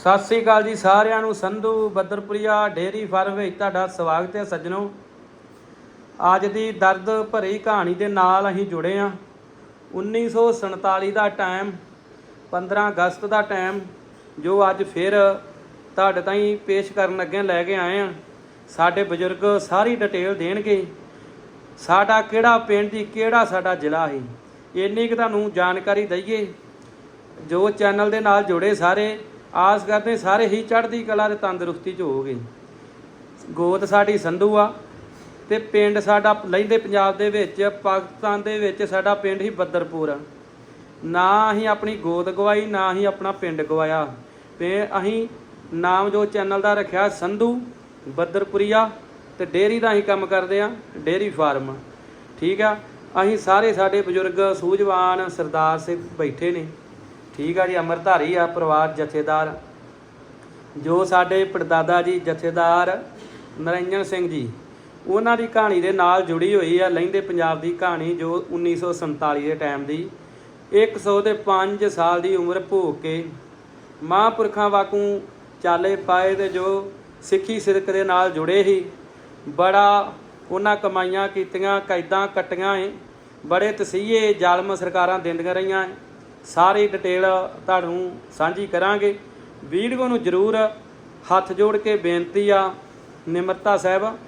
ਸਤਿ ਸ੍ਰੀ ਅਕਾਲ ਜੀ ਸਾਰਿਆਂ ਨੂੰ। ਸੰਧੂ ਬੱਦਰਪੁਰੀਆ ਡੇਰੀ ਫਾਰਮ ਵਿੱਚ ਤੁਹਾਡਾ ਸਵਾਗਤ ਹੈ ਸੱਜਣੋ। ਅੱਜ ਦੀ ਦਰਦ ਭਰੀ ਕਹਾਣੀ ਦੇ ਨਾਲ ਅਸੀਂ ਜੁੜੇ ਹਾਂ। 1947 ਦਾ ਟਾਈਮ 15 ਅਗਸਤ ਦਾ ਟਾਈਮ, ਜੋ ਅੱਜ ਫਿਰ ਤੁਹਾਡੇ ਤਾਈਂ ਪੇਸ਼ ਕਰਨ ਲੱਗੇ ਲੈ ਕੇ ਆਏ ਹਾਂ। ਸਾਡੇ ਬਜ਼ੁਰਗ ਸਾਰੀ ਡਿਟੇਲ ਦੇਣਗੇ। ਸਾਡਾ ਕਿਹੜਾ ਪਿੰਡ ਦੀ ਕਿਹੜਾ ਸਾਡਾ ਜ਼ਿਲ੍ਹਾ ਹੈ ਇੰਨੀ ਕੁ ਤੁਹਾਨੂੰ ਜਾਣਕਾਰੀ ਦਈਏ। ਜੋ ਚੈਨਲ ਦੇ ਨਾਲ ਜੁੜੇ ਸਾਰੇ ਆਸ ਕਰਦੇ ਸਾਰੇ ਹੀ ਚੜ੍ਹਦੀ ਕਲਾ ਤੇ ਤੰਦਰੁਸਤੀ ਚ ਹੋਵੋਗੇ। ਗੋਤ ਸਾਡੀ ਸੰਧੂ ਆ ਤੇ ਪਿੰਡ ਸਾਡਾ ਲਹਿੰਦੇ ਪੰਜਾਬ ਦੇ ਵਿੱਚ, ਪਾਕਿਸਤਾਨ ਦੇ ਵਿੱਚ ਸਾਡਾ ਪਿੰਡ ਹੀ ਬੱਦਰਪੁਰ ਨਾ ਅਸੀਂ ਆਪਣੀ ਗੋਤ ਗਵਾਈ, ਨਾ ਹੀ ਆਪਣਾ ਪਿੰਡ ਗਵਾਇਆ। ਤੇ ਅਸੀਂ ਨਾਮ ਜੋ ਚੈਨਲ ਦਾ ਰੱਖਿਆ ਸੰਧੂ ਬੱਦਰਪੁਰੀਆ ਤੇ ਡੇਅਰੀ ਦਾ ਅਸੀਂ ਕੰਮ ਕਰਦੇ ਆ, ਡੇਅਰੀ ਫਾਰਮ। ਠੀਕ ਆ? ਅਸੀਂ ਸਾਰੇ ਸਾਡੇ ਬਜ਼ੁਰਗ, ਸੂਝਵਾਨ ਸਰਦਾਰ ਸਿੰਘ ਬੈਠੇ ਨੇ। ਠੀਕ ਆ ਜੀ ਅਮਰਧਾਰੀ ਆ, ਪਰਿਵਾਰ ਜਥੇਦਾਰ। ਜੋ ਸਾਡੇ ਪੜਦਾਦਾ ਜੀ, ਜਥੇਦਾਰ ਨਰਿੰਜਨ ਸਿੰਘ ਜੀ, ਉਹਨਾਂ ਦੀ ਕਹਾਣੀ ਦੇ ਨਾਲ ਜੁੜੀ ਹੋਈ ਆ ਲਹਿੰਦੇ ਪੰਜਾਬ ਦੀ ਕਹਾਣੀ, ਜੋ 1947 ਦੇ ਟਾਈਮ ਦੀ। 105 ਸਾਲ ਦੀ ਉਮਰ ਭੋਗ ਕੇ ਮਹਾਂਪੁਰਖਾਂ ਵਾਕੂ ਚਾਲੇ ਪਾਏ ਤੇ ਜੋ ਸਿੱਖੀ ਸਿਰਕ ਦੇ ਨਾਲ ਜੁੜੇ ਸੀ, ਬੜਾ ਉਹਨਾਂ ਕਮਾਈਆਂ ਕੀਤੀਆਂ, ਕੈਦਾਂ ਕੱਟੀਆਂ ਏ, ਬੜੇ ਤਸੀਹੇ ਜ਼ਾਲਮ ਸਰਕਾਰਾਂ ਦਿੰਦੀਆਂ ਰਹੀਆਂ ਏ। ਸਾਰੀ ਡਿਟੇਲ ਤੁਹਾਨੂੰ ਸਾਂਝੀ ਕਰਾਂਗੇ। ਵੀਡੀਓ ਨੂੰ ਜਰੂਰ ਹੱਥ ਜੋੜ ਕੇ ਬੇਨਤੀ ਆ, ਨਿਮਰਤਾ ਸਾਹਿਬ,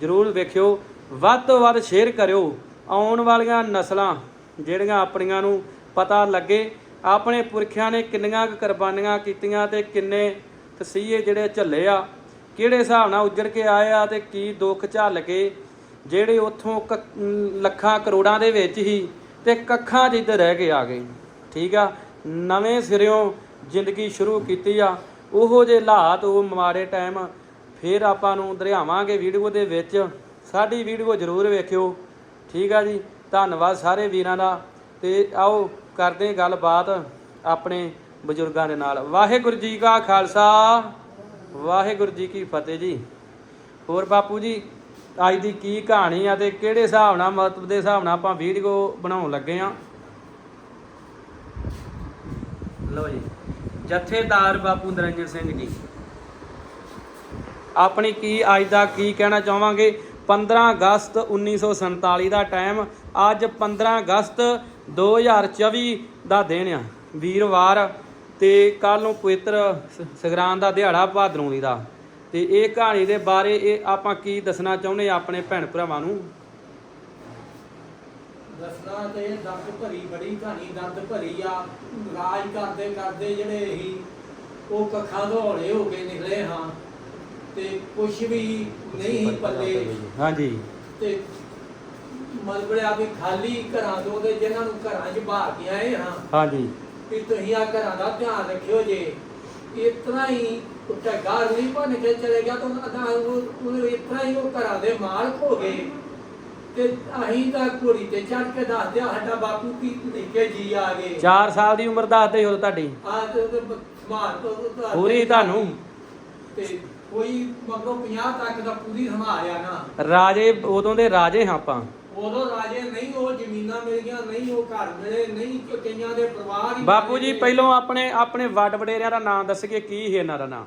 ਜਰੂਰ ਵੇਖਿਓ। ਵੱਧ ਤੋਂ ਵੱਧ ਸ਼ੇਅਰ ਕਰਿਓ ਆਉਣ ਵਾਲੀਆਂ ਨਸਲਾਂ, ਜਿਹੜੀਆਂ ਆਪਣੀਆਂ ਨੂੰ ਪਤਾ ਲੱਗੇ। ਆਪਣੇ ਪੁਰਖਿਆਂ ਨੇ ਕਿੰਨੀਆਂ ਕੁ ਕੁਰਬਾਨੀਆਂ ਕੀਤੀਆਂ ਤੇ ਕਿੰਨੇ ਤਸੀਹੇ ਜਿਹੜੇ ਝੱਲੇ ਆ, ਕਿਹੜੇ ਹਿਸਾਬ ਨਾਲ ਉੱਜੜ ਕੇ ਆਏ ਆ ਤੇ ਕੀ ਦੁੱਖ ਝੱਲ ਕੇ, ਜਿਹੜੇ ਉੱਥੋਂ ਕ- ਲੱਖਾਂ ਕਰੋੜਾਂ ਦੇ ਵਿੱਚ ਹੀ ਤੇ ਕੱਖਾਂ ਜਿੱਦ ਰਹਿ ਕੇ ਆ ਗਏ। ਠੀਕ ਆ? ਨਵੇਂ ਸਿਰਿਓਂ ਜ਼ਿੰਦਗੀ ਸ਼ੁਰੂ ਕੀਤੀ ਆ। ਉਹੋ ਜੇ ਹਾਲਾਤ, ਉਹ ਮਾੜੇ ਟਾਈਮ ਫਿਰ ਆਪਾਂ ਨੂੰ ਦਰਿਆਵਾਂਗੇ ਵੀਡੀਓ ਦੇ ਵਿੱਚ। ਸਾਡੀ ਵੀਡੀਓ ਜ਼ਰੂਰ ਵੇਖਿਓ। ਠੀਕ ਆ ਜੀ? ਧੰਨਵਾਦ ਸਾਰੇ ਵੀਰਾਂ ਦਾ। ਤੇ ਆਓ ਕਰਦੇ ਗੱਲਬਾਤ ਆਪਣੇ ਬਜ਼ੁਰਗਾਂ ਦੇ ਨਾਲ। ਵਾਹਿਗੁਰੂ ਜੀ ਕਾ ਖਾਲਸਾ। ਵਾਹਿਗੁਰੂ ਜੀ ਕੀ ਫਤਿਹ ਜੀ। ਹੋਰ ਬਾਪੂ ਜੀ, ਅੱਜ ਦੀ ਕੀ ਕਹਾਣੀ ਆ ਤੇ ਕਿਹੜੇ ਹਿਸਾਬ ਨਾਲ ਮਹੱਤਵ ਦੇ ਹਿਸਾਬ ਨਾਲ ਆਪਾਂ ਵੀਡੀਓ ਬਣਾਉਣ ਲੱਗੇ ਆ? ਲਓ ਜੀ। ਜਥੇਦਾਰ ਬਾਪੂ ਨਰਿੰਜਨ ਸਿੰਘ ਜੀ। ਆਪਣੀ ਕੀ ਅੱਜ ਦਾ ਕੀ ਕਹਿਣਾ ਚਾਹਾਂਗੇ? 15 ਅਗਸਤ 1947 ਦਾ ਟਾਈਮ ਅੱਜ 15 ਅਗਸਤ 2024 ਦਾ ਦਿਨ ਆ। ਵੀਰਵਾਰ ਤੇ ਕੱਲ ਨੂੰ ਪਵਿੱਤਰ ਸ- ਦਾ ਦਿਹਾੜਾ ਭਾਦਰੋਂ ਦਾ। ਤੇ ਇਹ ਕਹਾਣੀ ਦੇ ਬਾਰੇ ਇਹ ਆਪਾਂ ਕੀ ਦੱਸਣਾ ਚਾਹੁੰਦੇ ਆ ਆਪਣੇ ਭੈਣ ਭਰਾਵਾਂ ਨੂੰ? ਦੱਸਣਾ ਤੇ ਦਰਦ ਭਰੀ ਬੜੀ ਕਹਾਣੀ ਦਰਦ ਭਰੀ ਆ। ਰਾਜ ਕਰਦੇ ਕਰਦੇ ਜਿਹੜੇ ਹੀ ਉਹ ਕੱਖਾਂ ਤੋਂ ਹੌਲੇ ਹੋ ਕੇ ਨਿਕਲੇ ਹਾਂ। ਤੇ ਕੁਝ ਵੀ ਨਹੀਂ ਪੱਲੇ। ਹਾਂਜੀ। ਤੇ ਮਲਬੜਿਆ ਵੀ ਖਾਲੀ ਘਰਾਂ ਤੋਂ ਤੇ ਜਿਨ੍ਹਾਂ ਨੂੰ ਘਰਾਂ 'ਚ ਬਾਹਰ ਕੇ ਆਏ ਹਾਂ ਹਾਂਜੀ। ਵੀ ਤੁਸੀਂ ਆ ਘਰਾਂ ਦਾ ਧਿਆਨ ਰੱਖਿਓ ਜੇ। ਇਤਨਾ ਹੀ ਉੱਤੇ ਘਰ ਨਹੀਂ ਬਣ ਕੇ ਚਲੇ ਗਿਆ ਤਾਂ ਅਦਾ ਉਹ ਇਤਨਾ ਹੀ ਉਹ ਘਰਾਂ ਦੇ ਮਾਲਕ ਹੋ ਗਏ। ਤੇ ਅਸੀਂ ਤਾਂ ਘੋੜੀ ਤੇ ਚੜ ਕੇ ਦੱਸਦੇ ਆ ਸਾਡਾ ਬਾਪੂ ਕੀ ਲੈ ਕੇ ਜੀ ਆ ਗਏ। 4 ਸਾਲ ਦੀ ਉਮਰ ਦੱਸਦੇ ਹੋ ਤੁਹਾਡੀ। ਆ ਤੇ ਉਹਦੇ ਬ- ਤੋਂ ਪੂਰੀ ਤੁਹਾਨੂੰ। ਤੇ ਕੋਈ ਮਗਰੋਂ 50 ਤੱਕ ਦਾ ਪੂਰੀ ਸੰਭਾਲਿਆ ਨਾ। ਰਾਜੇ ਉਦੋਂ ਦੇ ਰਾਜੇ ਹਾਂ ਆਪਾਂ। ਉਦੋਂ ਰਾਜੇ ਨਹੀਂ ਉਹ ਜ਼ਮੀਨਾਂ ਮਿਲ ਗਈਆਂ ਨਹੀਂ ਉਹ ਘਰ ਮਿਲੇ ਨਹੀਂ ਕਿ ਕਈਆਂ ਦੇ ਪਰਿਵਾਰ ਹੀ ਬਾਪੂ ਜੀ ਨੇ। ਪਹਿਲੋਂ ਆਪਣੇ ਆਪਣੇ ਵੱਡ ਵਡੇਰਿਆਂ ਦਾ ਨਾਮ ਦੱਸਗੇ ਕੀ ਸੀ ਇਹਨਾਂ ਦਾ ਨਾਮ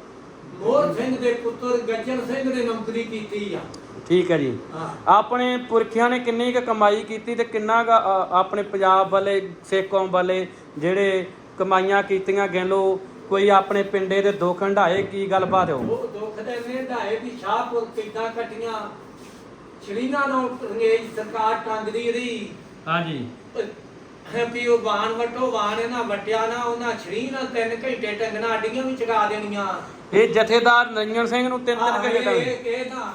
ਚ ਮੋਹਰ ਸਿੰਘ ਦੇ ਪੁੱਤਰ ਗੱਜਣ ਸਿੰਘ ਨੇ ਨੌਕਰੀ ਕੀਤੀ ਆ। ਠੀਕ ਹੈ ਜੀ। ਹਾਂ। ਆਪਣੇ ਪੁਰਖਿਆਂ ਨੇ ਕਿੰਨੀ ਕੁ ਕਮਾਈ ਕੀਤੀ ਤੇ ਕਿੰਨਾ ਕੁ ਅ, ਆਪਣੇ ਪੰਜਾਬ ਵਾਲੇ ਸਿੱਖ ਕੌਮ ਵਾਲੇ ਜਿਹੜੇ ਕਮਾਈਆਂ ਕੀਤੀਆਂ ਗਿਣ ਲਓ ਕੋਈ ਆਪਣੇ ਪਿੰਡੇ ਦੇ ਦੋ ਖੰਡਾਏ ਕੀ ਗੱਲਬਾਤ ਹੋ ਉਹ? ਦੁੱਖ ਦੇ ਨੇ ਢਾਏ ਵੀ ਸ਼ਾਹਪੁਰ ਕਿੱਦਾਂ ਕੱਟੀਆਂ। ਸ਼ਰੀਨਾ ਨੂੰ ਅੰਗਰੇਜ਼ ਸਰਕਾਰ ਟੰਗਦੀ ਰਹੀ। ਹਾਂਜੀ। ਉਹ ਬਾਣ ਵਟੋ ਬਾਣ ਇਹਨਾਂ ਵਟਿਆ ਨਾ ਉਹਨਾਂ ਸ਼ਰੀਨਾ ਤਿੰਨ ਘੰਟੇ ਟੰਗਣਾ ਅੱਡੀਆਂ ਵੀ ਚਗਾ ਦੇਣੀਆਂ। ਇਹ ਜਥੇਦਾਰ ਨਰਿੰਜਨ ਸਿੰਘ ਨੂੰ ਤਿੰਨ ਤਿੰਨ ਘੰਟੇ ਇਹ ਇਹ ਨਾ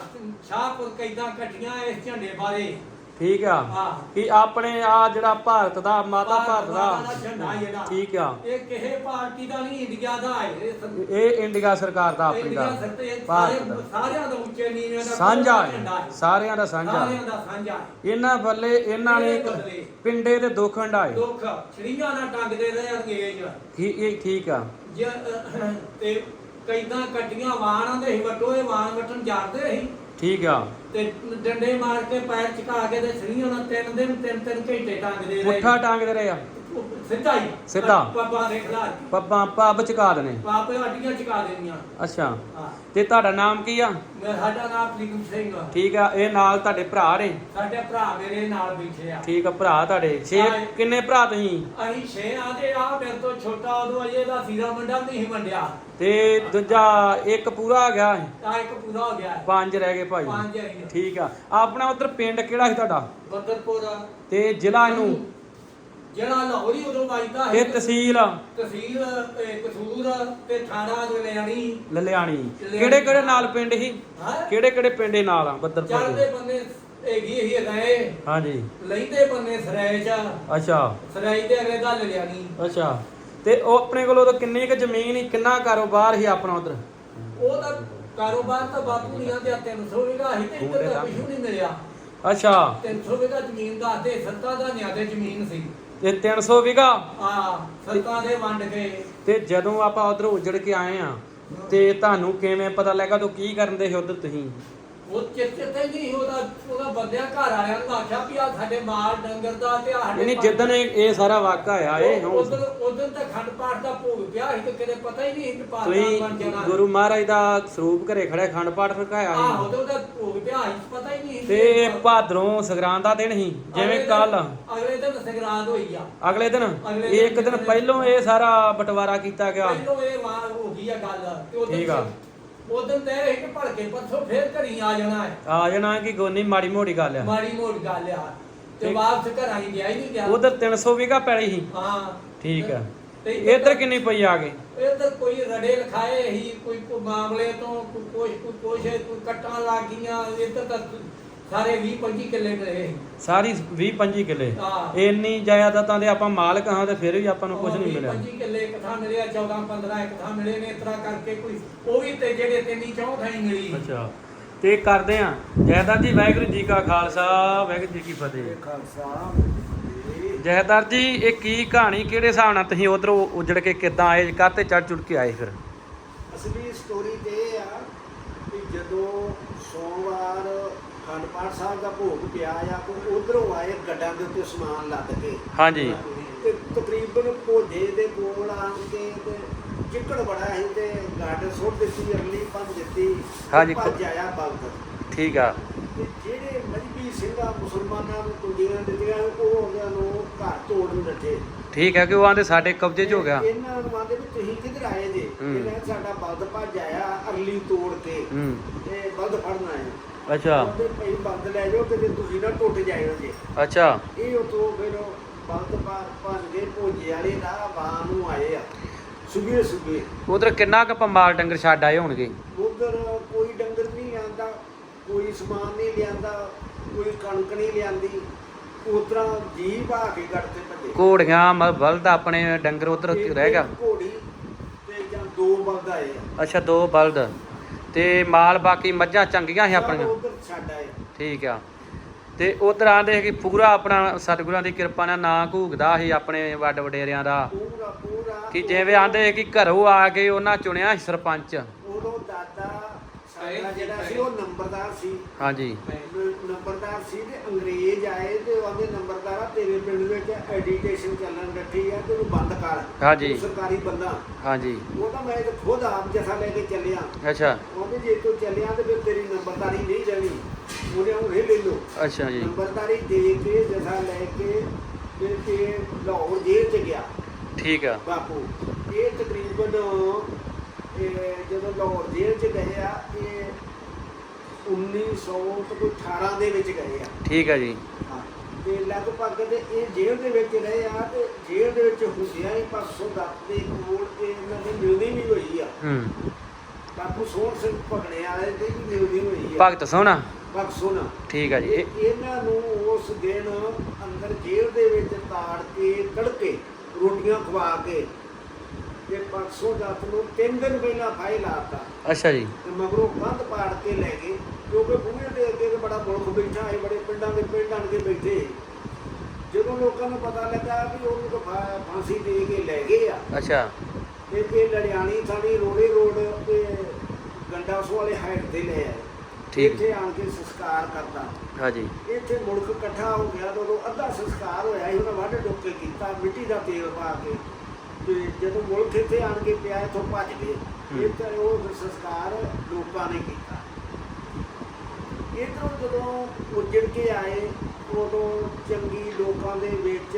ਸ਼ਾਹਪੁਰ ਕਿੱਦਾਂ ਕੱਟੀਆਂ ਇਸ ਝੰਡੇ ਬਾਰੇ। ਠੀਕ ਆ? ਹਾਂ। ਕਿ ਆਪਣੇ ਆ ਜਿਹੜਾ ਭਾਰਤ ਦਾ ਮਾਤਾ ਭਾਰਤ ਦਾ। ਝੰਡਾ ਜਿਹੜਾ। ਦਾ ਠੀਕ ਆ। ਇਹ ਕਿਸੇ ਪਾਰਟੀ ਦਾ ਨਹੀਂ ਇੰਡੀਆ ਦਾ ਹੈ। ਇਹ ਸ- ਇਹ ਇੰਡੀਆ ਸਰਕਾਰ ਦਾ ਆਪਣੀ ਇੰਡੀਆ ਦਾ। ਇਹ ਭਾਰਤ ਸਾਰੇ ਦਾ। ਸਾਰਿਆਂ ਦਾ ਉੱਚੇ ਨੀਵੇਂ ਦਾ ਸਾਂਝਾ ਝੰਡਾ ਹੈ। ਸਾਰਿਆਂ ਦਾ ਸਾਂਝਾ। ਸਾਰਿਆਂ ਦਾ ਸਾਂਝਾ ਹੈ। ਇਹਨਾਂ ਬੱਲੇ ਇਹਨਾਂ ਨੇ ਬਦਲੇ। ਪਿੰਡੇ ਦੇ ਦੁੱਖ ਹੰਡਾਏ ਦੁੱਖ। ਛੜੀਆਂ ਨਾਲ ਟੰਗਦੇ ਰਹੇ ਅੰਗਰੇਜ਼। ਠੀਕ ਇਹ ਠੀਕ ਆ? ਜੇ ਅਹ, ਤੇ ਕਈਦਾਂ ਕੱਟੀਆਂ ਵਾਹਣਾਂ ਦੇ ਸੀ ਵੱਟੋ ਇਹ ਵਾਹਣ ਵੱਟਣ ਜਾਂਦੇ ਸੀ। ਠੀਕ ਆ। ਤੇ ਡੰਡੇ ਮਾਰ ਕੇ ਪੈਰ ਚਕਾ ਕੇ ਤੇ ਛੜੀਆਂ ਨਾਲ ਤਿੰਨ ਦਿਨ ਤਿੰਨ ਤਿੰਨ ਘੰਟੇ ਟੰਗਦੇ ਰਹੇ। ਪੁੱਠਾ ਟਾਂਗਦੇ ਰਹੇ ਆ। ਸਿੱਧਾ ਹੀ। ਸਿੱਧਾ। ਪੱਪਾਂ ਦੇ ਖਿਲਾਰ ਪੱਬਾਂ ਪੱਬ ਚਕਾ ਦੇਣੇ। ਪਾਪੇ ਹੱਡੀਆਂ ਚਕਾ ਦੇਣੀਆਂ। ਅੱਛਾ। ਹਾਂ। ਤੇ ਤੁਹਾਡਾ ਨਾਮ ਕੀ ਆ? ਮੈਂ ਸਾਡਾ ਨਾਮ ਪ੍ਰੀਤਮ ਸਿੰਘ ਆ। ਠੀਕ ਆ ਇਹ ਨਾਲ ਤੁਹਾਡੇ ਭਰਾ ਨੇ? ਸਾਡੇ ਭਰਾ ਮੇਰੇ ਨਾਲ ਬੈਠੇ ਆ। ਠੀਕ ਆ ਭਰਾ ਤੁਹਾਡੇ। ਛੇ ਹਾਂ। ਕਿੰਨੇ ਭਰਾ ਤੁਸੀਂ? ਅਸੀਂ ਛੇ ਆਦੇ ਆ ਮੇਰੇ ਤੋਂ ਛੋਟਾ ਉਦੋਂ ਅਜੇ ਦਾ ਸੀਰਾ ਮੰਡਾ ਨਹੀਂ ਸੀ ਮੰਡਿਆ ਤੇ ਦੂਜਾ ਇੱਕ ਪੂਰਾ ਆ ਗਿਆ? ਆ ਇੱਕ ਪੂਰਾ ਹੋ ਗਿਆ। ਹੈ। ਪੰਜ ਰਹਿ ਗਏ ਭਾਈ। ਪੰਜ ਆਈ ਠੀਕ ਆ। ਆਪਣਾ ਉਧਰ ਪਿੰਡ ਕਿਹੜਾ ਸੀ ਤੁਹਾਡਾ? ਬੱਦਰਪੁਰ ਤੇ ਜ਼ਿਲ੍ਹਾ ਇਹਨੂੰ? ਜਿਹੜਾ ਲਾਹੌਰੀ ਉਦੋਂ ਵੱਜਦਾ ਇਹ ਤਹਿਸੀਲ ਤਹਿਸੀਲ ਤੇ ਕਸੂਰ ਤੇ ਥਾਣਾ ਜਲਿਆਣੀ ਲਲਿਆਣੀ। ਕਿਹੜੇ ਕਿਹੜੇ ਨਾਲ ਪਿੰਡ ਸੀ? ਹਾਂ? ਕਿਹੜੇ ਕਿਹੜੇ ਪਿੰਡੇ ਨਾਲ ਆ? ਬੱਦਰਪੁਰ ਚੜਦੇ ਦੇ। ਬੰਨੇ ਹੈਗੀ ਹੀ ਰਹੇ ਹਾਂਜੀ। ਲੈਂਦੇ ਬੰਨੇ ਸਰਾਏ ਚ। ਅੱਛਾ। ਸਰਾਈ ਦੇ ਅਗੇ ਦਾ ਲਿਆਣੀ ਅੱਛਾ। ਤੇ ਉਹ ਆਪਣੇ ਕੋਲ ਉਦੋਂ ਕਿੰਨੀ ਕੁ ਜ਼ਮੀਨ ਸੀ? ਕਿੰਨਾ ਕਾਰੋਬਾਰ ਸੀ ਆਪਣਾ ਉਧਰ? ਉਹ ਤਾਂ ਕਾਰੋਬਾਰ ਤਾਂ ਬਾਪੂ ਨੀਆਂ ਦੇ 300 ਵਿਗਾ ਹੀ ਤੇ ਇੱਧਰ ਤਾਂ ਕੁਝ ਨਹੀਂ ਮਿਲਿਆ। ਅੱਛਾ। 300 ਵਿਗਾ ਜ਼ਮੀਨ ਦਾ ਤੇ ਸੱਤਾ ਦਾ ਨਿਆਦੇ ਜ਼ਮੀਨ ਸੀ। ਤੇ 300 ਵਿਗਾ ਆ ਸੱਤਾ ਦੇ ਵੰਡ ਕੇ। ਤੇ ਜਦੋਂ ਆਪਾਂ ਉਧਰ ਉਜੜ ਕੇ ਆਏ ਆ ਤੇ ਤੁਹਾਨੂੰ ਕਿਵੇਂ ਪਤਾ ਲੱਗਾ ਤੂੰ ਕੀ ਕਰਨ ਦੇ ਸੀ ਉਧਰ ਤੁਸੀਂ? ਉਹ ਚਿੱਤੇ ਤੇ ਨਹੀਂ ਉਹਦਾ ਉਹਦਾ ਬੰਦਿਆਂ ਘਰ ਵਾਲਿਆਂ ਨੂੰ ਆਖਿਆ ਵੀ ਆ ਸਾਡੇ ਮਾਲ ਡੰਗਰ ਦਾ ਤੇ ਆ ਸਾਡੇ ਨਹੀਂ ਜਿੱਦਣ ਇਹ ਇਹ ਸਾਰਾ ਵਾਕਾ ਆਇਆ ਇਹ ਹੁਣ ਉਦੋਂ ਉਦੋਂ ਤਾਂ ਖੰਡ ਪਾਠ ਦਾ ਭੋਗ ਪਿਆ ਸੀ ਤੇ ਕਿਤੇ ਪਤਾ ਹੀ ਨਹੀਂ ਕਿ ਪਾਠ ਤੁਸੀਂ ਬਣ ਜਾਣਾ ਗੁਰੂ ਮਹਾਰਾਜ ਦਾ ਸਰੂਪ ਘਰੇ ਖੜਿਆ ਖੰਡ ਪਾਠ ਰਖਾਇਆ ਆਹੋ ਸੀ ਤੇ ਉਹਦਾ ਭੋਗ ਪਿਆ ਸੀ ਪਤਾ ਹੀ ਨਹੀਂ ਸੀ ਤੇ ਕਿ ਇਹ ਭਾਦਰੋਂ ਸੰਗਰਾਂਦ ਦਾ ਦਿਨ ਸੀ ਜਿਵੇਂ ਅਗਲੇ ਕੱਲ ਅਗਲੇ ਦਿਨ ਸੰਗਰਾਂਦ ਹੋਈ ਆ। ਅਗਲੇ ਦਿਨ? ਅਗਲੇ ਇੱਕ ਦਿਨ ਦਿਨ ਪਹਿਲੋਂ ਇਹ ਸਾਰਾ ਬਟਵਾਰਾ ਕੀਤਾ ਗਿਆ। ਪਹਿਲੋਂ ਇਹ ਵਾਰ ਹੋ ਗਈ ਆ ਗੱਲ ਤੇ ਉਦੋਂ ਠੀਕ ਆ। ਉਦੋਂ ਤੇ ਇਹ ਕਿ ਭੜ ਕੇ ਪਰਸੋਂ ਫੇਰ ਘਰੀ ਆ ਜਾਣਾ ਹੈ। ਆ ਜਾਣਾ ਕਿ ਗੋਨੀ ਮਾੜੀ ਮੋੜੀ ਗੱਲ ਆ। ਮਾੜੀ ਮੋੜ ਗੱਲ ਆ। ਤੇ ਠੀਕ। ਵਾਪਸ ਘਰਾਂ ਹੀ ਗਿਆ ਹੀ ਨਹੀਂ ਗਿਆ। ਉਧਰ 300 ਵਿਗਾ ਪੈਲੀ ਸੀ। ਹਾਂ। ਠੀਕ ਆ। ਤੇ ਇੱਧਰ ਕਿੰਨੀ ਪਈ ਆ ਗਏ ਇੱਧਰ ਕੋਈ ਰੜੇ ਲਖਾਏ ਹੀ ਕੋਈ ਕੋਈ ਮਾਮਲੇ ਤੋਂ ਕੋਈ ਕੁਛ ਕੋਈ ਕੁਛ ਕੋਈ ਕੱਟਾਂ ਲੱਗ ਗਈਆਂ ਇੱਧਰ ਤਾਂ ਸਾਰੇ 20 25 ਕਿੱਲੇ ਰਹੇ ਸਾਰੀ 20 25 ਕਿੱਲੇ। ਹਾਂ। ਇੰਨੀ ਜਾਇਦਾਦਾਂ ਦੇ ਆਪਾਂ ਮਾਲਕ ਹਾਂ ਤੇ ਫਿਰ ਵੀ ਆਪਾਂ ਨੂੰ ਕੁਝ ਨਹੀਂ ਮਿਲਿਆ। 25 ਕਿੱਲੇ ਇੱਕ ਥਾਂ ਮਿਲਿਆ 14 15 ਇੱਕ ਥਾਂ ਮਿਲੇ ਨੇ ਇਸ ਤਰ੍ਹਾਂ ਕਰਕੇ ਕੋਈ ਉਹ ਵੀ ਤੇ ਜਿਹੜੇ ਤਿੰਨੀ ਚੌਂ ਥਾਂ ਹੀ ਮਿਲੀ। ਅੱਛਾ। ਤੇ ਕਰਦੇ ਆ ਜੈਦਾਰ ਜੀ ਵਾਹਿਗੁਰੂ ਜੀ ਕਾ ਖਾਲਸਾ ਵਾਹਿਗੁਰੂ ਜੀ ਕੀ ਫਤਿਹ। ਖਾਲਸਾ ਜੈਦਾਰ ਜੀ ਇਹ ਕੀ ਕਹਾਣੀ ਕਿਹੜੇ ਹਿਸਾਬ ਨਾਲ ਤੁਸੀਂ ਉਧਰੋਂ ਉਜੜ ਕੇ ਕਿੱਦਾਂ ਆਏ ਕਾਤੇ ਚੜ ਚੁੜ ਕੇ ਆਏ ਫਿਰ? ਅਸਲੀ ਸਟੋਰੀ ਤੇ ਇਹ ਆ ਕਿ ਜਦੋਂ ਸੋਮਵਾਰ ਖੰਡ ਪਾਠ ਸਾਹਿਬ ਦਾ ਭੋਗ ਪਿਆ ਆ ਤੇ ਉਧਰੋਂ ਆਏ ਗੱਡਾਂ ਦੇ ਉੱਤੇ ਸਮਾਨ ਲੱਦ ਕੇ। ਹਾਂਜੀ। ਤੇ ਤਕਰੀਬਨ ਭੋਜੇ ਦੇ ਕੋਲ ਆਣ ਕੇ ਤੇ ਚਿੱਕੜ ਬੜਾ ਸੀ ਤੇ ਗੱਡ ਸੁੱਟ ਦਿੱਤੀ ਅਗਲੀ ਪੰਜ ਦਿੱਤੀ ਹਾਂਜੀ। ਭੱਜ ਆਇਆ ਬਲਦ ਠੀਕ ਆ। ਤੇ ਜਿਹੜੇ ਮਜਬੀ ਸਿੰਘਾਂ ਮੁਸਲਮਾਨਾਂ ਨੂੰ ਕੁੰਡੀਆਂ ਦਿੱਤੀਆਂ ਉਹ ਉਹਨਾਂ ਨੂੰ ਘਰ ਤੋੜਨ ਲੱਗੇ ਠੀਕ ਹੈ ਕਿ ਉਹ ਆਂਦੇ ਸਾਡੇ ਕਬਜ਼ੇ 'ਚ ਹੋ ਗਿਆ। ਇਹਨਾਂ ਨੂੰ ਆਂਦੇ ਵੀ ਤੁਸੀਂ ਕਿੱਧਰ ਆਏ ਜੇ? ਹੂੰ। ਇਹਨਾਂ ਸਾਡਾ ਬਲਦ ਭੱਜ ਆਇਆ ਅਰਲੀ ਤੋੜ ਕੇ। ਹੂੰ। ਤੇ ਬਲਦ ਫੜਨ ਆਇਆ ਅੱਛਾ। ਉਹਦੇ ਭਈ ਬਲਦ ਲੈ ਜਾਓ ਤੇ ਤੁਸੀਂ ਨਾ ਟੁੱਟ ਜਾਇਓ ਜੇ। ਅੱਛਾ। ਇਹ ਉਤੋਂ ਫਿਰ ਬਲਦ ਪਾਰ ਭੱਜ ਕੇ ਭੋਜੇ ਵਾਲੇ ਦਾ ਬਾਹ ਨੂੰ ਆਏ ਆ। ਸੁਬੇ ਸੁਬੇ ਉਧਰ ਕਿੰਨਾ ਕੁ ਆਪਾਂ ਮਾਲ ਡੰਗਰ ਛੱਡ ਆਏ ਹੋਣਗੇ? ਉਧਰ ਕੋਈ ਡੰਗਰ ਨਹੀਂ ਆਂਦਾ ਕੋਈ ਸਮਾਨ ਨਹੀਂ ਲਿਆਂਦਾ ਕੋਈ ਕਣਕ ਨਹੀਂ ਲਿਆਂਦੀ। ਉਤਰਾ ਜੀਭ ਆ ਕੇ ਤੇ ਭੱਜੇ। ਘੋੜੀਆਂ ਮ- ਬਲਦ ਆਪਣੇ ਡੰਗਰ ਉਧਰ ਰਹਿ ਗਿਆ। ਘੋੜੀ ਤੇ ਜਾਂ ਦੋ ਬਲਦ ਆਏ ਆ। ਅੱਛਾ ਦੋ ਬਲਦ। ਤੇ ਮਾਲ ਬਾਕੀ ਮੱਝਾਂ ਚੰਗੀਆਂ ਸੀ ਆਪਣੀਆਂ। ਠੀਕ ਆ। ਤੇ ਉਧਰ ਆਂਦੇ ਕਿ ਪੂਰਾ ਆਪਣਾ ਸਤਿਗੁਰਾਂ ਦੀ ਕਿਰਪਾ ਨਾਲ ਨਾਂ ਘੂਕਦਾ ਸੀ ਆਪਣੇ ਵੱਡ ਵਡੇਰਿਆਂ ਦਾ। ਪੂਰਾ ਪੂਰਾ। ਕਿ ਜਿਵੇਂ ਆਂਦੇ ਕਿ ਘਰੋਂ ਆ ਕੇ ਉਹਨਾਂ ਚੁਣਿਆ ਸੀ ਸਰਪੰਚ। ਉਦੋਂ ਦਾਦਾ ਜਿਹੜਾ ਸੀ ਉਹ ਨੰਬਰਦਾਰ ਸੀ। ਹਾਂਜੀ। ਨ- ਨੰਬਰਦਾਰ ਸੀ ਤੇ ਅੰਗਰੇਜ਼ ਆਏ ਤੇ ਉਹ ਆਂਦੇ ਨੰਬਰਦਾਰਾ ਤੇਰੇ ਪਿੰਡ ਵਿੱਚ ਐਡੀਟੇਸ਼ਨ ਚੱਲਣ ਰੱਖੀ ਆ ਤੇ ਉਹਨੂੰ ਬੰਦ ਕਰ। ਹਾਂਜੀ। ਤੂੰ ਸਰਕਾਰੀ ਬੰਦਾ। ਹਾਂਜੀ। ਉਹ ਤਾਂ ਮੈਂ ਤਾਂ ਖੁਦ ਆਪ ਜਥਾ ਲੈ ਕੇ ਚੱਲਿਆ। ਅੱਛਾ। ਉਹਦੇ ਜੇ ਤੂੰ ਚੱਲਿਆ ਤੇ ਫਿਰ ਤੇਰੀ ਨੰਬਰਦਾਰੀ ਨਹੀਂ ਜਾਣੀ ਉਹਨੇ ਹੁਣੇ ਲੈ ਲਓ। ਅੱਛਾ ਜੀ। ਨੰਬਰਦਾਰੀ ਦੇ ਕੇ ਜਥਾ ਲੈ ਕੇ ਫਿਰ ਤੇ ਲਾਹੌਰ ਜੇਲ੍ਹ ਚ ਗਿਆ। ਠੀਕ ਆ। ਬਾਪੂ ਇਹ ਤਕਰੀਬਨ ਜਦੋਂ ਲਾਹੌਰ ਜੇਲ੍ਹ ਚ ਗਏ ਆ ਇਹ 1900 ਤੋਂ ਕੋਈ 18 ਦੇ ਵਿੱਚ ਗਏ ਆ। ਠੀਕ ਆ ਜੀ। ਹਾਂ, ਤੇ ਲਗਭਗ ਤੇ ਇਹ ਜੇਲ੍ਹ ਦੇ ਵਿੱਚ ਰਹੇ ਆ ਤੇ ਜੇਲ੍ਹ ਦੇ ਵਿੱਚ ਹੁੰਦਿਆਂ ਹੀ ਪਰਸੋਂ ਦੱਤ ਦੇ ਕੋਲ ਇਹ ਇਹਨਾਂ ਦੀ ਮਿਲਦੀ ਵੀ ਹੋਈ ਆ। ਹੂੰ। ਬਾਪੂ ਸੋਹਣ ਸਿੰਘ ਭਗਣੇ ਵਾਲੇ ਦੀ ਵੀ ਮਿਲਦੀ ਹੋਈ ਆ। ਭਗਤ ਸੋਹਣਾ? ਬਕਸੁਨ ਠੀਕ ਹੈ ਜੀ। ਇਹ- ਇਹ- ਇਹਨਾਂ ਨੂੰ ਉਸ ਦਿਨ ਅੰਦਰ ਜੇਲ੍ਹ ਦੇ ਵਿੱਚ ਤਾੜ ਕੇ ਤੜਕੇ ਰੋਟੀਆਂ ਖਵਾ ਕੇ ਤੇ ਬਕਸੋ ਜੱਟ ਨੂੰ ਤਿੰਨ ਦਿਨ ਪਹਿਲਾਂ ਫਾਇਲ ਆਤਾ। ਅੱਛਾ ਜੀ। ਤੇ ਮਗਰੋਂ ਕੰਧ ਪਾੜ ਕੇ ਲੈ ਗਏ ਕਿਉਂਕਿ ਬੂਹੇ ਦੇ ਅੱਗੇ ਤੇ ਬੜਾ ਮੁਲਕ ਬੈਠਾ ਹੈ ਬੜੇ ਪਿੰਡਾਂ ਦੇ ਪਿੰਡ ਕੇ ਬੈਠੇ। ਜਦੋਂ ਲੋਕਾਂ ਨੂੰ ਪਤਾ ਲੱਗਾ ਵੀ ਉਹਨੂੰ ਤਾਂ ਫਾਂਸੀ ਦੇ ਕੇ ਲੈ ਗਏ ਆ। ਅੱਛਾ। ਤੇ ਇਹ ਲੜਿਆਣੀ ਥਾਣੀ ਰੋੜੇ ਰੋਡ ਤੇ ਗੰਡਾਸੋ ਵਾਲੇ ਹਾਈਟ ਤੇ ਲੈ ਆਏ। ਠੀਕ। ਇੱਥੇ ਆਣ ਕੇ ਸੰਸਕਾਰ ਕਰਤਾ। ਹਾਂਜੀ। ਇੱਥੇ ਮੁਲਕ ਇਕੱਠਾ ਹੋ ਗਿਆ ਤੇ ਉਦੋਂ ਅੱਧਾ ਸੰਸਕਾਰ ਹੋਇਆ ਸੀ ਉਹਨਾਂ ਵੱਢ ਡੁੱਬ ਕੇ ਕੀਤਾ ਮਿੱਟੀ ਦਾ ਤੇਲ ਪਾ ਕੇ। ਤੇ ਜਦੋਂ ਮੁਲਕ ਇੱਥੇ ਆਣ ਕੇ ਪਿਆ ਇੱਥੋਂ ਭੱਜ ਗਏ। ਇਹ ਤਾਂ ਉਹ ਸੰਸਕਾਰ ਲੋਕਾਂ ਨੇ ਕੀਤਾ। ਇੱਧਰੋਂ ਜਦੋਂ ਉੱਜੜ ਕੇ ਆਏ ਉਦੋਂ ਚੰਗੀ ਲੋਕਾਂ ਦੇ ਵਿੱਚ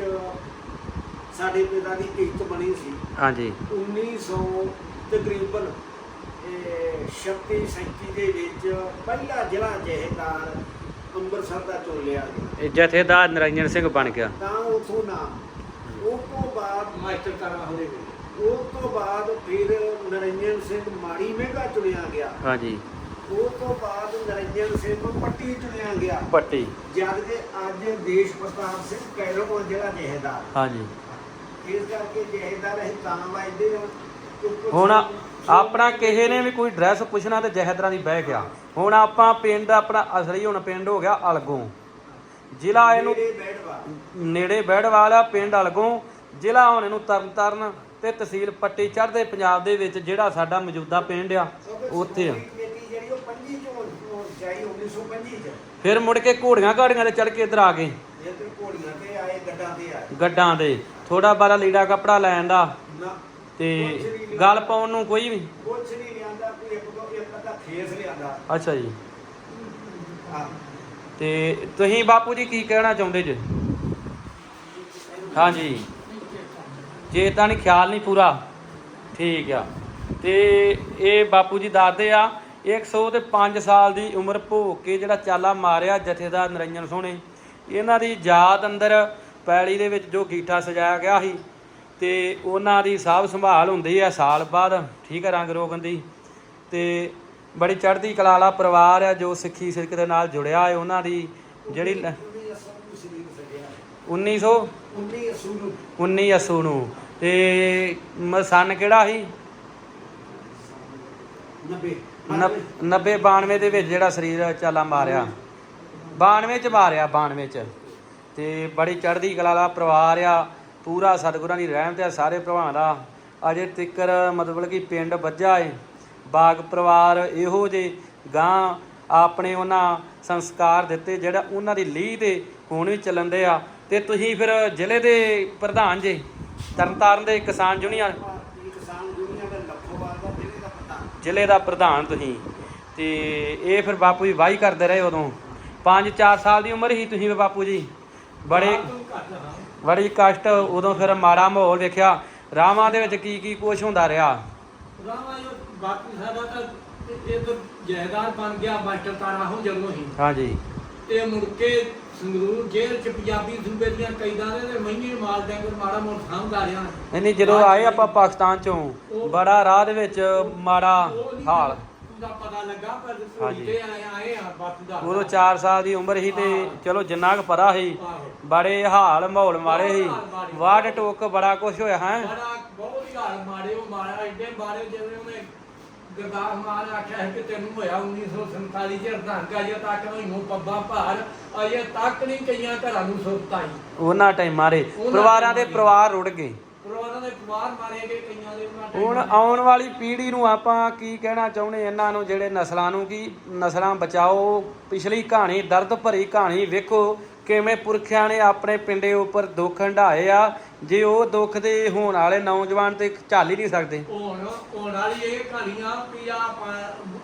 ਸਾਡੇ ਪਿਤਾ ਦੀ ਇੱਜ਼ਤ ਬਣੀ ਸੀ। ਹਾਂਜੀ। 1900 ਤਕਰੀਬਨ 36 37 ਦੇ ਵਿੱਚ ਪਹਿਲਾ ਜ਼ਿਲ੍ਹਾ ਜਹੇਦਾਰ ਅੰਮ੍ਰਿਤਸਰ ਦਾ ਗਿਆ। ਇਹ ਜਥੇਦਾਰ ਨਰਿੰਦਰ ਸਿੰਘ ਬਣ ਗਿਆ। ਤਾਂ ਉਥੋਂ ਨਾ ਉਹ ਤੋਂ ਬਾਅਦ ਮਾਸਟਰ ਕਰਾ ਹੋਵੇ ਉਹ ਤੋਂ ਬਾਅਦ ਫਿਰ ਨਰਿੰਦਰ ਸਿੰਘ ਮਾੜੀ ਮਹਿੰਗਾ ਚੁਣਿਆ ਗਿਆ। ਹਾਂਜੀ। ਉਹ ਤੋਂ ਬਾਅਦ ਨਰਿੰਦਰ ਸਿੰਘ ਪੱਟੀ ਚੁਣਿਆ ਗਿਆ। ਪੱਟੀ। ਜਦ ਕਿ ਅੱਜ ਦੇਸ਼ ਪ੍ਰਤਾਪ ਸਿੰਘ ਕੈਰੋਂ ਜਿਹੜਾ ਜਹੇਦਾਰ। ਹਾਂਜੀ। ਇਸ ਕਰਕੇ ਜਹੇਦਾਰ ਅਸੀਂ ਤਾਂ ਵਜਦੇ ਹਾਂ ਕਿਉਂਕਿ ਹੁਣ ਆਪਣਾ ਕਿਸੇ ਨੇ ਵੀ ਕੋਈ ਡਰੈਸ ਪੁੱਛਣਾ ਤੇ ਜਹੇਦਰਾਂ ਦੀ ਬਹਿ ਗਿਆ। ਹੁਣ ਆਪਾਂ ਪਿੰਡ ਆਪਣਾ ਅਸਲੀ ਹੁਣ ਪਿੰਡ ਹੋ ਗਿਆ ਅਲਗੋਂ। ਜ਼ਿਲ੍ਹਾ ਇਹਨੂੰ ਨੇੜੇ ਆ ਪਿੰਡ ਅਲਗੋਂ। ਜ਼ਿਲ੍ਹਾ ਹੁਣ ਇਹਨੂੰ ਤਰਨਤਾਰਨ ਤੇ ਤਹਿਸੀਲ ਪੱਟੀ ਚੜ੍ਹਦੇ ਪੰਜਾਬ ਦੇ ਵਿੱਚ ਜਿਹੜਾ ਸਾਡਾ ਮੌਜੂਦਾ ਪਿੰਡ ਆ ਉੱਥੇ ਆ। ਕਮੇਟੀ ਜਿਹੜੀ ਉਹ 25 ਚੋਂ ਚੋਂ ਜਾਈ 1925 ਚ ਫਿਰ ਮੁੜ ਕੇ ਘੋੜੀਆਂ ਘਾੜੀਆਂ ਤੇ ਚੜ੍ਹ ਕੇ ਇੱਧਰ ਆ ਗਏ। ਇਹ ਤੇ ਘੋੜੀਆਂ ਤੇ ਆਏ ਗੱਡਾਂ ਤੇ ਆਏ ਗੱਡਾਂ ਦੇ। ਥੋੜਾ ਬਾਰਾ ਲੀੜਾ ਕੱਪੜਾ ਲੈਣ ਦਾ। ਤੇ ਗੱਲ ਪਾਉਣ ਨੂੰ ਕੋਈ ਵੀ। ਕੁਛ ਨਹੀਂ ਲਿਆਂਦਾ ਕੋਈ ਇੱਕ ਦੋ ਇੱਕ ਅੱਧਾ ਖੇਸ ਲਿਆਂਦਾ। ਅੱਛਾ ਜੀ। ਤੇ ਤੁਸੀਂ ਬਾਪੂ ਜੀ ਕੀ ਕਹਿਣਾ ਚਾਹੁੰਦੇ ਜੇ? ਹਾਂਜੀ। ਜੇ ਤਾਂ ਨਹੀਂ ਖਿਆਲ ਨਹੀਂ ਪੂਰਾ। ਠੀਕ ਆ। ਤੇ ਇਹ ਬਾਪੂ ਜੀ ਦੱਸਦੇ ਆ 105 ਸਾਲ ਦੀ ਉਮਰ ਭੋਗ ਕੇ ਜਿਹੜਾ ਚਾਲਾ ਮਾਰਿਆ ਜਥੇਦਾਰ ਨਰਿੰਜਨ ਸੋਹਣੇ, ਇਹਨਾਂ ਦੀ ਯਾਦ ਅੰਦਰ ਪੈਲੀ ਦੇ ਵਿੱਚ ਜੋ ਗੀਠਾ ਸਜਾਇਆ ਗਿਆ ਸੀ, ਤੇ ਉਹਨਾਂ ਦੀ ਸਾਂਭ ਸੰਭਾਲ ਹੁੰਦੀ ਆ ਸਾਲ ਬਾਅਦ, ਠੀਕ ਹੈ ਰੰਗ ਰੋਗਨ ਦੀ, ਤੇ ਬੜੀ ਚੜ੍ਹਦੀ ਕਲਾ ਵਾਲਾ ਪਰਿਵਾਰ ਆ ਜੋ ਸਿੱਖੀ ਸਿਰਕ ਦੇ ਨਾਲ ਜੁੜਿਆ ਹੈ ਉਹਨਾਂ ਦੀ ਜਿਹੜੀ ਲ- 19 ਅਸੂ ਨੂੰ ਸਰੀਰ ਸਜਿਆ 1900 19 ਅਸੂ ਨੂੰ। 19 ਅਸੂ ਨੂੰ ਤੇ ਮ- ਸੰਨ ਕਿਹੜਾ ਸੀ? 90 90 92 ਦੇ ਵਿੱਚ ਜਿਹੜਾ ਸਰੀਰ ਚਾਲਾ ਮਾਰਿਆ। 92 ਚ ਮਾਰਿਆ 92 ਚ। ਤੇ ਬੜੀ ਚੜ੍ਹਦੀ ਕਲਾ ਵਾਲਾ ਪਰਿਵਾਰ ਆ। ਪੂਰਾ ਸਤਿਗੁਰਾਂ ਦੀ ਰਹਿਮਤ ਆ ਸਾਰੇ ਭਰਾਵਾਂ ਦਾ। ਅਜੇ ਤਿੱਕਰ ਮਤਲਬ ਕਿ ਪਿੰਡ ਵੱਜਾ ਏ। ਬਾਗ ਪਰਿਵਾਰ ਇਹੋ ਜੇ ਗਾਂ ਆਪਣੇ ਉਹਨਾਂ ਸੰਸਕਾਰ ਦਿੱਤੇ ਜਿਹੜਾ ਉਹਨਾਂ ਦੀ ਲੀਹ ਤੇ ਹੁਣ ਵੀ ਚੱਲਣ ਦੇ ਆ ਤੇ ਤੁਸੀਂ ਫਿਰ ਜ਼ਿਲ੍ਹੇ ਦੇ ਪ੍ਰਧਾਨ ਜੇ, ਤਰਨਤਾਰਨ ਦੇ ਕਿਸਾਨ ਯੂਨੀਅਨ? ਜ਼ਿਲ੍ਹੇ ਦਾ ਪ੍ਰਧਾਨ ਤੁਸੀਂ। ਤੇ ਇਹ ਫਿਰ ਬਾਪੂ ਜੀ ਵਾਹੀ ਕਰਦੇ ਰਹੇ ਉਦੋਂ। 5-4 ਸਾਲ ਦੀ ਉਮਰ ਹੀ ਤੁਸੀਂ ਬਾਪੂ ਜੀ। ਬੜੇ ਬੜੀ ਕਸ਼ਟ ਉਦੋਂ ਫਿਰ ਮਾੜਾ ਮਾਹੌਲ ਵੇਖਿਆ। ਰਾਵਾਂ ਦੇ ਵਿੱਚ ਕੀ ਕੀ ਕੁਛ ਹੁੰਦਾ ਰਿਹਾ? ਰਾਮਾ ਜੋ ਬਾਕੀ ਸਾਡਾ ਤਾਂ ਤਾਂ ਜਹੇਦਾਰ ਬਣ ਗਿਆ ਮਾਸਟਰ ਤਾਰਾ ਹੋ ਜਦੋਂ ਹੀ। ਹਾਂਜੀ। ਤੇ ਮੁੜ ਕੇ ਸੰਗਰੂਰ ਜੇਲ੍ਹ ਚ ਪੰਜਾਬੀ ਸੂਬੇ ਦੀਆਂ ਕੈਦਾਂ ਦੇ ਤੇ ਮਹੀਨੇ ਮਾਲ ਡੰਗਰ ਮਾੜਾ ਮੋਟ ਸਾਂਭਦਾ ਰਿਹਾ। ਨਹੀਂ ਨਹੀਂ ਜਦੋਂ ਆਏ ਆਪਾਂ ਪਾਕਿਸਤਾਨ ਚੋਂ ਬੜਾ ਰਾਹ ਦੇ ਵਿੱਚ ਮਾੜਾ ਹਾਲ। ਦਾ ਪਤਾ ਲੱਗਾ ਪਰ ਹਾਂਜੀ। ਸੋਈ ਤੇ ਆਏ ਆਏ ਆ ਬਾਪੂ ਦਾ ਉਦੋਂ 4 ਸਾਲ ਦੀ ਉਮਰ ਸੀ ਤੇ ਚਲੋ ਜਿੰਨਾ ਕੁ ਪਤਾ ਸੀ। ਬੜੇ ਹਾਲ ਮਾਹੌਲ ਮਾਰੇ ਸੀ। ਵਾਟ ਟੋਕ ਬੜਾ ਕੁਛ ਹੋਇਆ ਹੈ। ਬੜਾ ਬਹੁਤ ਹੀ ਹਾਲ ਮਾਰੇ ਉਹ ਮਾਰਿਆ ਐਡੇ ਮਾਰੇ ਜਿਵੇਂ ਉਹਨੇ ਗਰਦਾਰ ਮਾਰ ਆਖਿਆ ਹੈ ਕਿ ਤੈਨੂੰ ਹੋਇਆ 1947 ਚ ਅਰਧਾਂਗ ਅਜੇ ਤੱਕ ਨਹੀਂ ਪੱਬਾ ਭਾਰ ਅਜੇ ਤੱਕ ਨਹੀਂ ਕਈਆਂ ਘਰਾਂ ਨੂੰ ਆਈ। ਉਹਨਾਂ ਟਾਈਮਾਂ ਦੇ ਪਰਿਵਾਰਾਂ ਦੇ ਪਰਿਵਾਰ ਰੁੜ ਗਏ। ਪਰਿਵਾਰਾਂ ਦੇ ਪਰਿਵਾਰ ਮਾਰੇ ਗਏ ਕਈਆਂ ਦੇ ਹੁਣ ਆਉਣ ਵਾਲੀ ਪੀੜ੍ਹੀ ਨੂੰ ਆਪਾਂ ਕੀ ਕਹਿਣਾ ਚਾਹੁੰਦੇ ਇਹਨਾਂ ਨੂੰ ਜਿਹੜੇ ਨਸਲਾਂ ਨੂੰ ਕੀ ਨਸਲਾਂ ਬਚਾਓ ਪਿਛਲੀ ਕਹਾਣੀ ਦਰਦ ਭਰੀ ਕਹਾਣੀ ਵੇਖੋ ਕਿਵੇਂ ਪੁਰਖਿਆਂ ਨੇ ਆਪਣੇ ਪਿੰਡੇ ਉੱਪਰ ਦੁੱਖ ਹੰਢਾਏ ਆ। ਜੇ ਉਹ ਦੁੱਖ ਦੇ ਹੋਣ ਵਾਲੇ ਨੌਜਵਾਨ ਤੇ ਝੱਲ ਹੀ ਨਹੀਂ ਸਕਦੇ। ਹੁਣ ਹੁਣ ਵਾਲੀ ਇਹ ਕਹਾਣੀਆਂ ਵੀ ਆ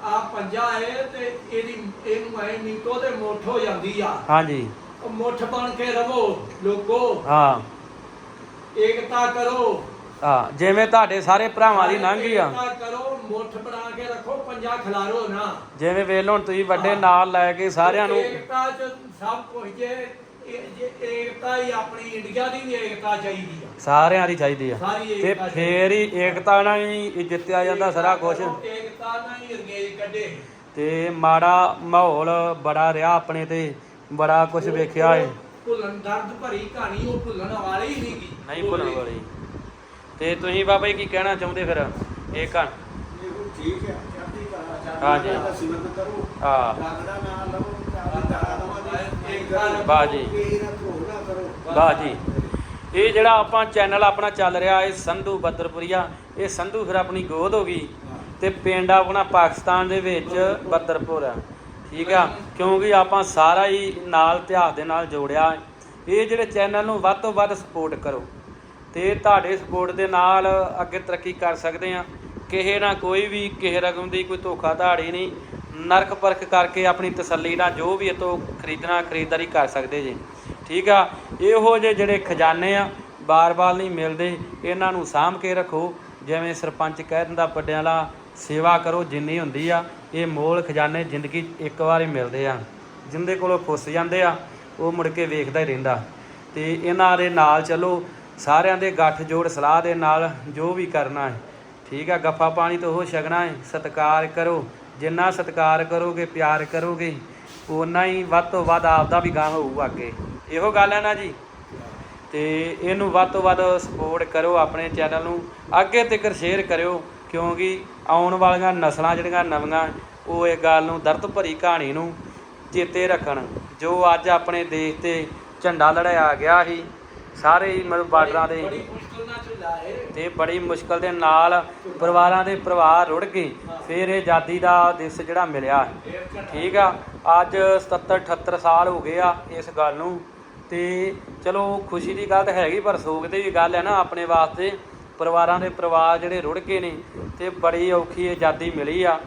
ਆ ਪੰਜਾ ਹੈ ਤੇ ਇਹਦੀ ਇਹਨੂੰ ਐ ਨੀਤੋ ਤੇ ਮੁੱਠ ਹੋ ਜਾਂਦੀ ਆ। ਹਾਂਜੀ। ਉਹ ਮੁੱਠ ਬਣ ਕੇ ਰਵੋ ਲੋਕੋ। ਹਾਂ। ਏਕਤਾ ਕਰੋ। ਹਾਂ ਜਿਵੇਂ ਤੁਹਾਡੇ ਸਾਰੇ ਭਰਾਵਾਂ ਦੀ ਲੰਘੀ ਆ। ਏਕਤਾ ਕਰੋ ਮੁੱਠ ਬਣਾ ਕੇ ਰੱਖੋ ਪੰਜਾ ਖਿਲਾਰੋ ਨਾ। ਜਿਵੇਂ ਵੇਖ ਲਓ ਹੁਣ ਤੁਸੀਂ ਵੱਡੇ ਨਾਲ ਲੈ ਕੇ ਸਾਰਿਆਂ ਨੂੰ ਏਕਤਾ ਚ ਸਭ ਕੁਝ ਜੇ ਏਕਤਾ ਹੀ ਆਪਣੀ ਇੰਡੀਆ ਦੀ ਵੀ ਏਕਤਾ ਚਾਹੀਦੀ ਆ। ਸਾਰਿਆਂ ਦੀ ਚਾਹੀਦੀ ਆ। ਸਾਰੀ ਤੇ ਏਕਤਾ ਫੇਰ ਹੀ ਏਕਤਾ ਨਾਲ ਹੀ ਜਿੱਤਿਆ ਜਾਂਦਾ ਸਾਰਾ ਕੁਝ ਏਕਤਾ ਨਾਲ ਹੀ ਰੰਗੇਜ ਕੱਢੇ। ਤੇ ਮਾੜਾ ਮਾਹੌਲ ਬੜਾ ਰਿਹਾ ਆਪਣੇ ਤੇ ਬੜਾ ਕੁਝ ਵੇਖਿਆ ਏ। ਭੁੱਲਣ ਦਰਦ ਭਰੀ ਕਹਾਣੀ ਉਹ ਭੁੱਲਣ ਵਾਲੀ ਹੀ ਨਹੀਂਗੀ ਨਹੀਂ ਭੁੱਲਣ ਵਾਲੀ। ਤੇ ਤੁਸੀਂ ਬਾਬਾ ਜੀ ਕੀ ਕਹਿਣਾ ਚਾਹੁੰਦੇ ਫਿਰ? ਇਹ ਕਣ ਇਹੋ ਠੀਕ ਹੈ ਚੜ੍ਹਦੀ ਕਲਾ ਚੜ੍ਹਦੀ ਹਾਂਜੀ। ਕਲਾ ਦਾ ਸਿਮਰਨ ਕਰੋ। ਹਾਂ। ਲੱਗਦਾ ਨਾ ਲਵੋ ਚਾਹਦੀ ਧਾਰਾ ਦਵਾਂਗੇ ਇੱਕ ਗੱਲ ਵਾਹ ਜੀ। ਵਾਹ ਜੀ ਇਹ ਜਿਹੜਾ ਆਪਾਂ ਚੈਨਲ ਆਪਣਾ ਚੱਲ ਰਿਹਾ, ਇਹ ਸੰਧੂ ਬੱਦਰਪੁਰੀਆ। ਇਹ ਸੰਧੂ ਫਿਰ ਆਪਣੀ ਗੋਦ ਹੋ ਗਈ ਤੇ ਪਿੰਡ ਆਪਣਾ ਪਾਕਿਸਤਾਨ ਦੇ ਵਿੱਚ ਬੱਦਰਪੁਰ ਆ। ਠੀਕ ਆ? ਕਿਉਂਕਿ ਆਪਾਂ ਸਾਰਾ ਹੀ ਨਾਲ ਇਤਿਹਾਸ ਦੇ ਨਾਲ ਜੋੜਿਆ। ਇਹ ਜਿਹੜੇ ਚੈਨਲ ਨੂੰ ਵੱਧ ਤੋਂ ਵੱਧ ਸਪੋਰਟ ਕਰੋ ਤੇ ਤੁਹਾਡੇ ਸਪੋਰਟ ਦੇ ਨਾਲ ਅੱਗੇ ਤਰੱਕੀ ਕਰ ਸਕਦੇ ਆ। ਕਿਸੇ ਨਾ ਕੋਈ ਵੀ ਕਿਸੇ ਰਕਮ ਦੀ ਕੋਈ ਧੋਖਾਧਾੜੀ ਨਹੀਂ। ਨਰਕ ਪਰਖ ਕਰਕੇ ਆਪਣੀ ਤਸੱਲੀ ਨਾਲ ਜੋ ਵੀ ਇਹ ਖਰੀਦਣਾ, ਖਰੀਦਦਾਰੀ ਕਰ ਸਕਦੇ ਜੇ। ਠੀਕ ਆ? ਇਹੋ ਜਿਹੇ ਜਿਹੜੇ ਖਜ਼ਾਨੇ ਆ, ਬਾਰ-ਬਾਰ ਨਹੀਂ ਮਿਲਦੇ। ਇਹਨਾਂ ਨੂੰ ਸਾਂਭ ਕੇ ਰੱਖੋ। ਜਿਵੇਂ ਸਰਪੰਚ ਕਹਿ ਦਿੰਦਾ, ਵੱਡਿਆਂ ਵਾਲਾ ਸੇਵਾ ਕਰੋ, ਜਿੰਨੀ ਹੁੰਦੀ ਆ। ਇਹ ਮੋਲ ਖਜ਼ਾਨੇ ਜ਼ਿੰਦਗੀ 'ਚ ਇੱਕ ਵਾਰ ਹੀ ਮਿਲਦੇ ਆ। ਜਿੰਦੇ ਕੋਲੋਂ ਖੁੱਸ ਜਾਂਦੇ ਆ, ਉਹ ਮੁੜ ਕੇ ਵੇਖਦਾ ਹੀ ਰਹਿੰਦਾ। ਤੇ ਇਹਨਾਂ ਦੇ ਨਾਲ ਚੱਲੋ। ਸਾਰਿਆਂ ਦੇ ਗੱਠ ਜੋੜ ਸਲਾਹ ਦੇ ਨਾਲ ਜੋ ਵੀ ਕਰਨਾ ਹੈ। ਠੀਕ ਆ? ਗੱਫਾ ਪਾਣੀ ਤੋਂ ਉਹ ਛਕਣਾ ਹੈ। ਸਤਿਕਾਰ ਕਰੋ। ਜਿੰਨਾ ਸਤਿਕਾਰ ਕਰੋਗੇ, ਪਿਆਰ ਕਰੋਗੇ ਉਨਾ ਹੀ ਵੱਧ ਤੋਂ ਵੱਧ ਆਪਦਾ ਵੀ ਗਾਂ ਹੋਊ ਅੱਗੇ। ਇਹੋ ਗੱਲ ਹੈ ਨਾ ਜੀ? ਤੇ ਇਹਨੂੰ ਵੱਧ ਤੋਂ ਵੱਧ ਸਪੋਰਟ ਕਰੋ ਆਪਣੇ ਚੈਨਲ ਨੂੰ। ਅੱਗੇ ਤੱਕ ਸ਼ੇਅਰ ਕਰਿਓ, ਕਿਉਂਕਿ ਆਉਣ ਵਾਲੀਆਂ ਨਸਲਾਂ ਜਿਹੜੀਆਂ ਨਵੀਆਂ, ਉਹ ਇਹ ਗੱਲ ਨੂੰ, ਦਰਦ ਭਰੀ ਕਹਾਣੀ ਨੂੰ ਚੇਤੇ ਰੱਖਣ। ਜੋ ਅੱਜ ਆਪਣੇ ਦੇਸ਼ ਤੇ ਝੰਡਾ ਲੜਾਇਆ ਗਿਆ ਸੀ, ਸਾਰੇ ਹੀ ਮਤਲਬ ਬਾਰਡਰਾਂ ਦੇ ਬੜੀ ਤੇ ਬੜੀ ਮੁਸ਼ਕਲ ਦੇ ਨਾਲ ਪਰਿਵਾਰਾਂ ਦੇ ਪਰਿਵਾਰ ਰੁੜ ਗਏ। ਫਿਰ ਇਹ ਆਜ਼ਾਦੀ ਦਾ ਦਿਸ਼ ਜਿਹੜਾ ਮਿਲਿਆ। ਠੀਕ ਆ, ਅੱਜ 77 78 ਸਾਲ ਹੋ ਗਏ ਆ ਇਸ ਗੱਲ ਨੂੰ। ਤੇ ਚਲੋ ਖੁਸ਼ੀ ਦੀ ਗੱਲ ਤਾਂ ਹੈਗੀ, ਪਰ ਸੋਗ ਦੀ ਵੀ ਗੱਲ ਹੈ ਨਾ ਆਪਣੇ ਵਾਸਤੇ। ਪਰਿਵਾਰਾਂ ਦੇ ਪਰਿਵਾਰ ਜਿਹੜੇ ਰੁੜ ਗਏ ਨੇ ਤੇ ਬੜੀ ਔਖੀ ਆਜ਼ਾਦੀ ਮਿਲੀ ਆ।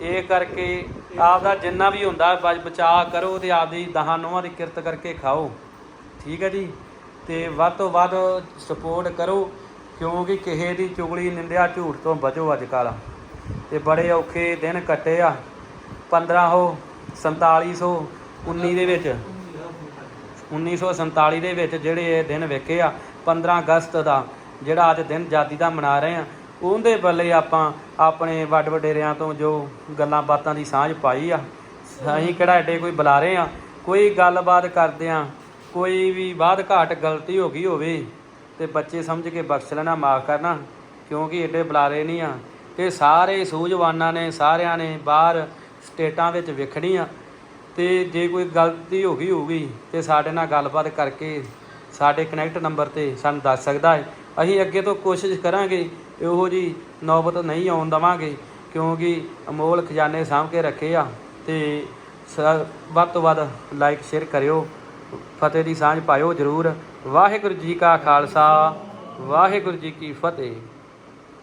ਇਹ ਕਰਕੇ ਆਪਦਾ ਜਿੰਨਾ ਵੀ ਹੁੰਦਾ, ਬਚ ਬਚਾ ਕਰੋ ਤੇ ਆਪਦੀ ਦਹਾਂ ਨੋਹਾਂ ਦੀ ਕਿਰਤ ਕਰਕੇ ਖਾਓ। ਠੀਕ ਹੈ ਜੀ। ਤੇ ਵੱਧ ਤੋਂ ਵੱਧ ਸਪੋਰਟ ਕਰੋ। ਕਿਉਂਕਿ ਕਿਸੇ ਦੀ ਚੁਗਲੀ ਨਿੰਦਿਆ ਝੂਠ ਤੋਂ ਬਚੋ ਅੱਜ ਕੱਲ੍ਹ ਤੇ ਬੜੇ ਔਖੇ ਦਿਨ ਕੱਟੇ ਆ। 15 ਉਹ 4719 ਦੇ ਵਿੱਚ। 1947 ਦੇ ਵਿੱਚ ਜਿਹੜੇ ਇਹ ਦਿਨ ਵੇਖੇ ਆ 15 ਅਗਸਤ ਦਾ, ਜਿਹੜਾ ਅੱਜ ਦਿਨ ਆਜ਼ਾਦੀ ਦਾ ਮਨਾ ਰਹੇ ਆ, ਉਹਦੇ ਬੱਲੇ ਆਪਾਂ ਆਪਣੇ ਵੱਡ ਵਡੇਰਿਆਂ ਤੋਂ ਜੋ ਗੱਲਾਂ ਬਾਤਾਂ ਦੀ ਸਾਂਝ ਪਾਈ ਆ, ਅਸੀਂ ਕਿਹੜਾ ਏਡੇ ਕੋਈ ਬੁਲਾਰੇ ਆ। ਕੋਈ ਗੱਲਬਾਤ ਕਰਦੇ ਆ, ਕੋਈ ਵੀ ਬਾਦ ਘਾਟ ਗਲਤੀ ਹੋ ਗਈ ਹੋਵੇ ਤੇ ਬੱਚੇ ਸਮਝ ਕੇ ਬਖਸ਼ ਲੈਣਾ, ਮਾਫ ਕਰਨਾ, ਕਿਉਂਕਿ ਏਡੇ ਬੁਲਾਰੇ ਨਹੀਂ ਆ। ਤੇ ਸਾਰੇ ਸੂਝਵਾਨਾਂ ਨੇ, ਸਾਰਿਆਂ ਨੇ ਬਾਹਰ ਸਟੇਟਾਂ ਵਿੱਚ ਵੇਖਣੀ ਆ ਤੇ ਜੇ ਕੋਈ ਗਲਤੀ ਹੋ ਗਈ ਹੋਊਗੀ, ਤੇ ਸਾਡੇ ਨਾਲ ਗੱਲਬਾਤ ਕਰਕੇ ਸਾਡੇ ਕਨੈਕਟ ਨੰਬਰ ਤੇ ਸਾਨੂੰ ਦੱਸ ਸਕਦਾ ਹੈ। ਅਸੀਂ ਅੱਗੇ ਤੋਂ ਕੋਸ਼ਿਸ਼ ਕਰਾਂਗੇ, ਇਹੋ ਜੀ ਨੌਬਤ ਨਹੀਂ ਆਉਣ ਦਵਾਂਗੇ, ਕਿਉਂਕਿ ਅਮੋਲ ਖਜ਼ਾਨੇ ਸਾਂਭ ਕੇ ਰੱਖੇ ਆ। ਤੇ ਸ- ਵੱਧ ਤੋਂ ਵੱਧ ਲਾਈਕ ਸ਼ੇਅਰ ਕਰਿਓ। ਫਤਿਹ ਦੀ ਸਾਂਝ ਪਾਇਓ ਜਰੂਰ। ਵਾਹਿਗੁਰੂ ਜੀ ਕਾ ਖਾਲਸਾ ਵਾਹਿਗੁਰੂ ਜੀ ਕੀ ਫਤਿਹ।